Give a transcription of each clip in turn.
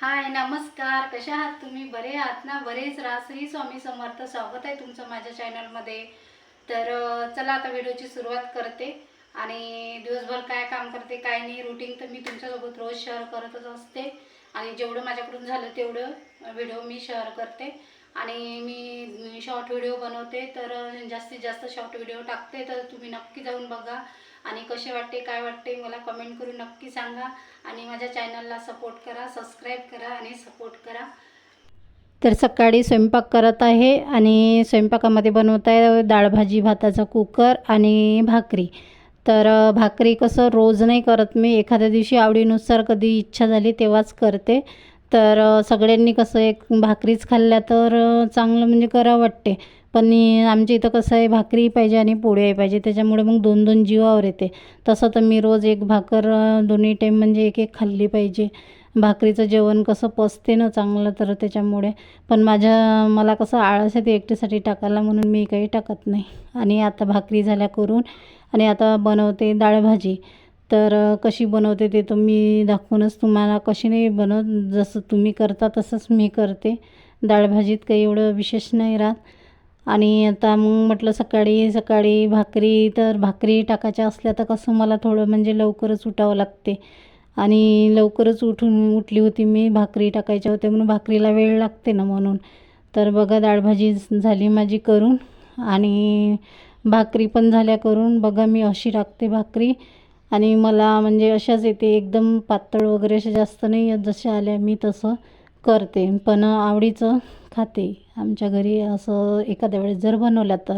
हाय नमस्कार. कशा आहात तुम्ही? बरे आहात ना? बरेच रासही श्री स्वामी समर्थ. स्वागत आहे तुमचं माझ्या चॅनलमध्ये. तर चला आता व्हिडिओची सुरुवात करते. आणि दिवसभर काय काम करते काय नाही रुटीन तर मी तुमच्यासोबत रोज शेअर करतच असते. आणि जेवढं माझ्याकडून झालं तेवढं व्हिडिओ मी शेअर करते. आणि मी शॉर्ट व्हिडिओ बनवते. तर जास्तीत जास्त शॉर्ट व्हिडिओ टाकते. तर तुम्ही नक्की जाऊन बघा. आणि कसे वाटते काय वाटते मला कमेंट करून नक्की सांगा. आणि माझ्या चॅनलला सपोर्ट करा सबस्क्राईब करा आणि सपोर्ट करा. तर सकाळी स्वयंपाक करत आहे आणि स्वयंपाकामध्ये बनवत आहे डाळ भाजी भाताचा कुकर आणि भाकरी. तर भाकरी कसं रोज नाही करत मी. एखाद्या दिवशी आवडीनुसार कधी इच्छा झाली तेव्हाच करते. तर सगळ्यांनी कसं एक भाकरीच खाल्ल्या तर चांगलं म्हणजे करावं वाटते. पण आमच्या इथं कसं आहे भाकरी पाहिजे आणि पोळ्याही पाहिजे त्याच्यामुळे मग दोन दोन जीवावर येते. तसं तर मी रोज एक भाकर दोन्ही टाईम म्हणजे एक एक खाल्ली पाहिजे. भाकरीचं जेवण कसं पचते ना चांगलं तर त्याच्यामुळे. पण माझ्या मला कसं आळस येते एकटीसाठी टाकायला म्हणून मी काही टाकत नाही. आणि आता भाकरी झाल्या करून आणि आता बनवते डाळ भाजी. तर कशी बनवते ते तर मी दाखवूनच तुम्हाला कशी नाही बनवत. जसं तुम्ही करता तसंच मी करते. डाळ भाजीत काही एवढं विशेष नाही राहत. आणि आता मग म्हटलं सकाळी सकाळी भाकरी तर भाकरी टाकायच्या असल्या तर कसं मला थोडं म्हणजे लवकरच उठावं लागते. आणि लवकरच उठून उठली होती मी भाकरी टाकायच्या होत्या म्हणून भाकरीला वेळ लागते ना म्हणून. तर बघा डाळभाजी झाली माझी करून आणि भाकरी पण झाल्या करून. बघा मी अशी टाकते भाकरी. आणि मला म्हणजे अशाच येते एकदम पातळ वगैरे अशा जास्त नाही जसे आल्या मी तसं करते. पण आवडीचं खाते. आमच्या घरी असं एखाद्या वेळेस जर बनवल्या तर.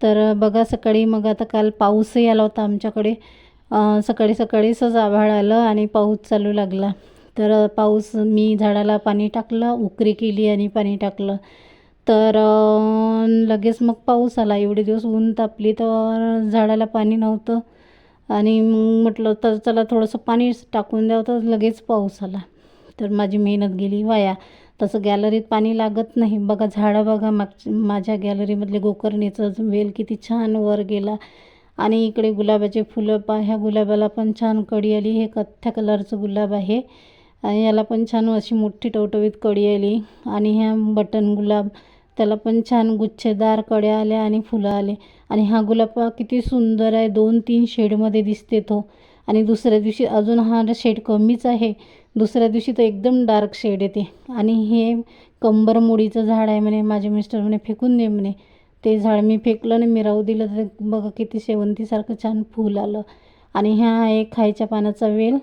तर बघा सकाळी मग आता काल पाऊसही आला होता आमच्याकडे. सकाळी सकाळीच आभाळ आलं आणि पाऊस चालू लागला. तर पाऊस मी झाडाला पाणी टाकलं उकरी केली आणि पाणी टाकलं. तर लगेच मग पाऊस आला. एवढे दिवस ऊन तापली तर झाडाला पाणी नव्हतं. आणि मग म्हटलं तर चला थोडंसं पाणी टाकून द्यावं तर लगेच पाऊस आला. तर माझी मेहनत गेली. वाया. तसं गॅलरीत पाणी लागत नाही. बघा झाडं बघा. माग माझ्या गॅलरीमधले गोकर्णीचं वेल किती छान वर गेला. आणि इकडे गुलाबाचे फुलं पा ह्या गुलाबाला पण छान कडी आली. हे कथ्या कलरचं गुलाब आहे. आणि याला पण छान अशी मोठी टवटवीत कडी आली. आणि ह्या बटन गुलाब त्याला पण छान गुच्छेदार कड्या आल्या आणि फुलं आले. आणि हा गुलाब किती सुंदर आहे. दोन तीन शेडमध्ये दिसते तो. आणि दुसऱ्या दिवशी अजून हा शेड कमीच आहे. दुसऱ्या दिवशी तर एकदम डार्क शेड येते. आणि हे कंबरमुडीचं झाड आहे म्हणे. माझे मिस्टर म्हणे फेकून दे म्हणे. ते झाड मी फेकलं आणि मी राहू दिलं. तर बघा किती शेवंतीसारखं छान फूल आलं. आणि ह्या एक खायच्या पानाचा वेल.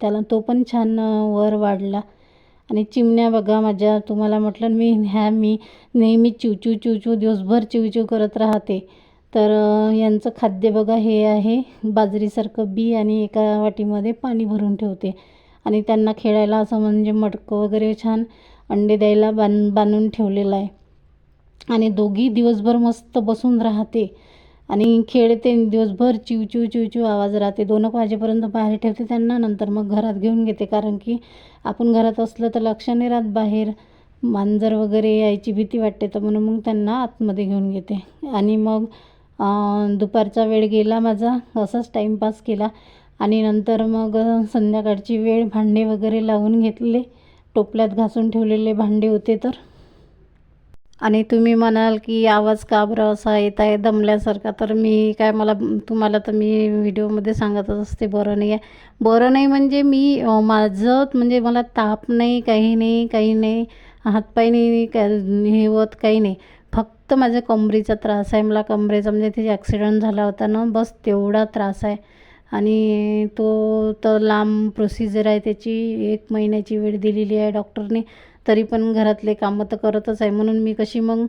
त्याला तो पण छान वर वाढला. आणि चिमण्या बघा माझ्या तुम्हाला म्हटलं मी ह्या मी नेहमी चिवचिव चिवचिव दिवसभर चिवचिव करत राहते. तर यांचं खाद्य बघा हे आहे बाजरीसारखं बी आणि एका वाटीमध्ये पाणी भरून ठेवते. आणि त्यांना खेळायला असं म्हणजे मटकं वगैरे छान अंडे द्यायला बांध बांधून ठेवलेलं आहे. आणि दोघी दिवसभर मस्त बसून राहते. आणि खेळते दिवसभर चिव चिव चिव चिव आवाज राहते. दोन एक वाजेपर्यंत बाहेर ठेवते त्यांना नंतर मग घरात घेऊन घेते. कारण की आपण घरात असलं तर लक्ष नाही राहत बाहेर. मांजर वगैरे यायची भीती वाटते तर म्हणून मग त्यांना आतमध्ये घेऊन घेते. आणि मग दुपारचा वेळ गेला माझा असाच टाईमपास केला. आणि नंतर मग संध्याकाळची वेळ भांडे वगैरे लावून घेतले. टोपल्यात घासून ठेवलेले भांडे होते तर. आणि तुम्ही म्हणाल की आवाज का बरं असा येत आहे? दमल्यासारखा. तर मी काय मला तुम्हाला तर मी व्हिडिओमध्ये सांगतच असते बरं नाही आहे. बरं नाही म्हणजे मी माझं म्हणजे मला ताप नाही काही नाही काही नाही हातपाय नाही काय हे होत काही नाही. फक्त माझ्या कमरेचा त्रास आहे. मला कमरेचा म्हणजे तिथे ॲक्सिडंट झाला होता ना बस तेवढा त्रास आहे. आणि तो तर लांब प्रोसिजर आहे त्याची एक महिन्याची वेळ दिलेली आहे डॉक्टरने तरी पण घरातले कामं तर करतच आहे. म्हणून मी कशी मग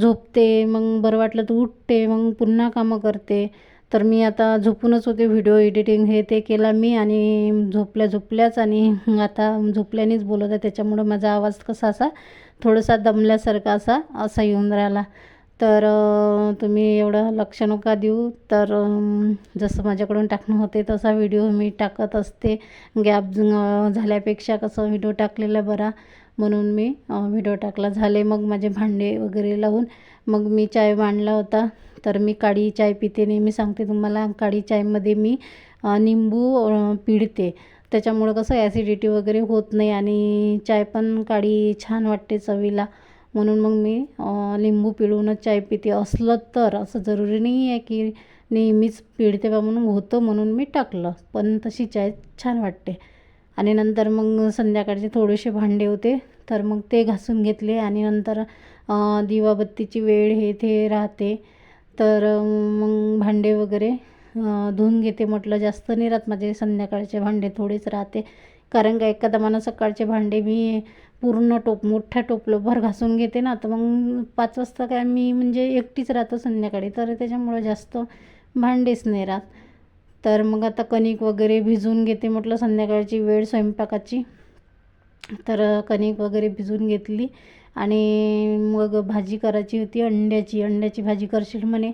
झोपते मग बरं वाटलं तर उठते मग पुन्हा कामं करते. तर मी आता झोपूनच होते व्हिडिओ एडिटिंग हे ते केला मी आणि झोपल्या झोपल्याच आणि आता झोपल्यानेच बोलत आहे. त्याच्यामुळं माझा आवाज कसा असा थोडासा दमल्यासारखा असा असा येऊन राहिला. तर तुम्ही एवढं लक्ष नका देऊ. तर जसं माझ्याकडून टाकणं होते तसा व्हिडिओ मी टाकत असते. गॅप झाल्यापेक्षा कसं व्हिडिओ टाकलेला बरा. म्हणून मी व्हिडिओ टाकला. झाले मग माझे भांडे वगैरे लावून मग मी चाय मांडला होता. तर मी काळी चाय पिते नेहमी. सांगते तुम्हाला काळी चायमध्ये मी निंबू पिळते. त्याच्यामुळं कसं ॲसिडिटी वगैरे होत नाही आणि चाय पण काळी छान वाटते चवीला. म्हणून मग मी लिंबू पिळूनच चाय पिते. असलं तर असं जरुरी नाही आहे की नेहमीच पिळते बा म्हणून होतं म्हणून मी टाकलं. पण तशी चाय छान वाटते. आणि नंतर मग संध्याकाळचे थोडेसे भांडे होते तर मग ते घासून घेतले. आणि नंतर दिवाबत्तीची वेळ हे ते राहते. तर मग भांडे वगैरे धुवून घेते म्हटलं जास्त नाही राहत. माझे संध्याकाळचे भांडे थोडेच राहते. कारण का एखादा मला सकाळचे भांडे मी पूर्ण टोप मोठ्या टोपलोभर घासून घेते ना तर मग पाच वाजता काय मी म्हणजे एकटीच राहतो संध्याकाळी तर त्याच्यामुळं जास्त भांडेच नाही राहत. तर मग आता कणिक वगैरे भिजून घेते म्हटलं संध्याकाळची वेळ स्वयंपाकाची. तर कणिक वगैरे भिजून घेतली आणि मग भाजी करायची होती अंड्याची अंड्याची भाजी करशील म्हणे.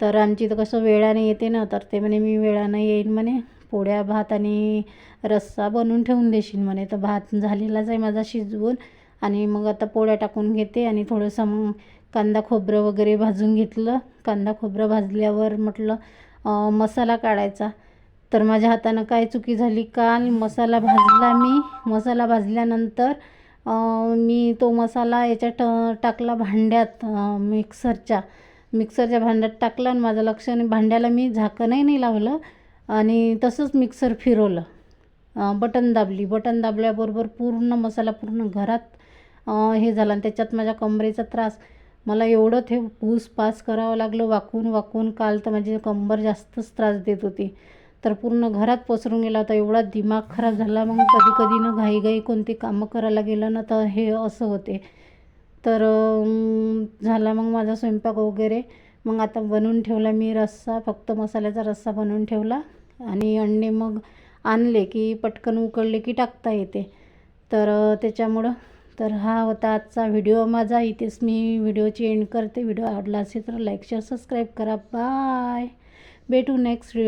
तर आमची तर कसं वेळाने येते ना तर ते म्हणे मी वेळानं येईन म्हणे. पोळ्या भात आणि रस्सा बनवून ठेवून देशील म्हणे. तर भात झालेलाच आहे माझा शिजवून. आणि मग आता पोळ्या टाकून घेते आणि थोडंसं मग कांदा खोबरं वगैरे भाजून घेतलं. कांदा खोबरं भाजल्यावर म्हटलं मसाला काढायचा. तर माझ्या हातानं काय चुकी झाली काल? मसाला भाजला मी. मसाला भाजल्यानंतर मी तो मसाला याच्यात टाकला भांड्यात मिक्सरच्या. मिक्सरच्या भांड्यात टाकला आणि माझं लक्ष भांड्याला मी झाकणही नाही लावलं. आणि तसंच मिक्सर फिरवलं. बटन दाबली. बटन दाबल्याबरोबर पूर्ण मसाला पूर्ण घरात हे झालं आणि त्याच्यात माझ्या कमरेचा त्रास. मला एवढं ते पूस पास करावं लागलं. वाकून वाकून काल तर माझी कंबर जास्तच त्रास देत होती. तर पूर्ण घरात पसरून गेला होता. एवढा दिमाग खराब झाला. मग कधी कधी ना घाईघाई कोणती कामं करायला गेलं ना तर हे असं होते. तर झाला मग माझा स्वयंपाक वगैरे. मग आता बनवून ठेवला मी रस्सा. फक्त मसाल्याचा रस्सा बनवून ठेवला. आणि अंडे मग आणले की पटकन उकळले की टाकता येते. तर त्याच्यामुळं तर हा होता आजचा व्हिडिओ माझा. इथेच मी व्हिडिओची एंड करते. व्हिडिओ आवडला असेल तर लाईक शेअर सबस्क्राईब करा. बाय भेटू नेक्स्ट व्हिडिओ